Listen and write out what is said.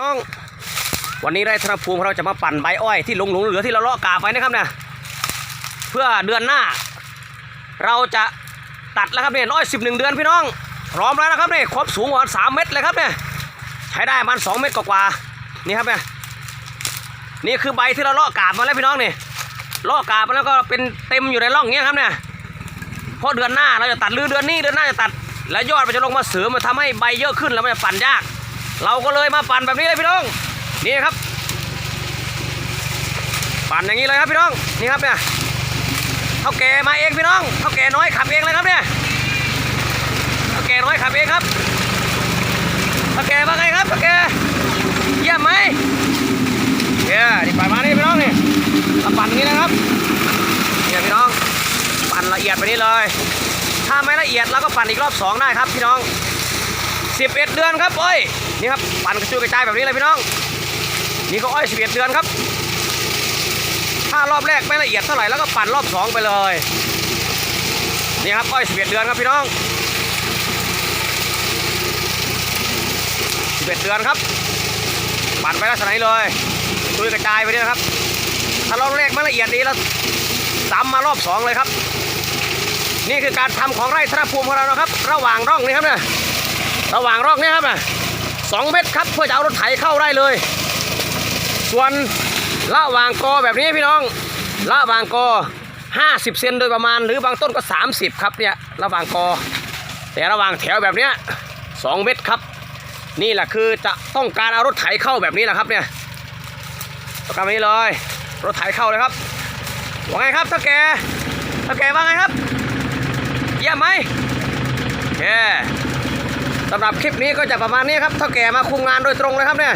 น้อง วันนี้ไร่ธนภูมิของเราจะมาปั่นใบอ้อยที่หลงหลงเหลือที่เราเลาะกาบไว้นะครับเนี่ยเพื่อเดือนหน้า เราจะตัดแล้วครับเนี่ยร้อยสิบหนึ่งเดือนพี่น้องพร้อมแล้วนะครับเนี่ยครบสูงกว่าสามเมตรเลยครับเนี่ยใช้ได้ประมันสองเมตรกว่าๆนี่ครับเนี่ยนี่คือใบที่เราเลาะกาบมาแล้วพี่น้องนี่เลาะกาบมาแล้วก็เป็นเต็มอยู่ในร่องเงี้ยครับเนี่ยเพราะเดือนหน้าเราจะตัดหรือเดือนนี้เดือนหน้าจะตัด แล้วยอดมันจะลงมาเสริมมันทำให้ใบเยอะขึ้นแล้วมันจะปั่นยาก เราก็เลยมาปั่นแบบนี้เลยพี่น้อง นี่ครับ ปั่นอย่างนี้เลยครับพี่น้อง นี่ครับเนี่ยเท่าแก่มาเองพี่น้องเท่าแก่น้อยขับเองเลยครับเนี่ยเท่าแก่น้อยขับเองครับเท่าแก่มาไงครับเท่าแก่เยี่ยมไหมเนี่ยนี่ปั่นมานี่พี่น้องนี่เราปั่นอย่างนี้นะครับเนี่ยพี่น้อง ปั่นละเอียดไปนี่เลย ถ้าไม่ละเอียดเราก็ปั่นอีกรอบสองได้ครับพี่น้อง 11 เดือนครับอ้อยนี่ครับปั่นกระจุยกระจายแบบนี้เลยพี่น้องนี่ก็อ้อย 11 เดือนครับ ถ้ารอบแรกไม่ละเอียดเท่าไหร่แล้วก็ปั่นรอบสองไปเลยนี่ครับอ้อย 11 เดือนครับพี่น้อง 11 เดือนครับ ปั่นไปลักษณะนี้เลยกระจุยกระจายไปนี่นะครับ ถ้ารอบแรกไม่ละเอียดดีแล้วซ้ำมารอบสองเลยครับ นี่คือการทำของไร่ธนภูมิของเรานะครับ ระหว่างร่องนี่ครับเนี่ย ระหว่างรองเนี่ยครับนะสองเมตรครับเพื่อจะเอารถไถเข้าได้เลย ส่วนระหว่างกอแบบนี้พี่น้องระหว่างกอ50 เซนโดยประมาณหรือบางต้นก็ 30 ครับเนี่ยระหว่างกอ แต่ระหว่างแถวแบบเนี้ยสองเมตรครับ นี่แหละคือจะต้องการเอารถไถเข้าแบบนี้แหละครับเนี่ยต้องการแบบนี้เลย รถไถเข้าเลยครับว่าไงครับท่าแกท่าแกว่าไงครับ เยี่ยมไหมโอเค สำหรับคลิปนี้ก็จะประมาณนี้ครับเท่าแก่มาคุมงานโดยตรงเลยครับเนี่ย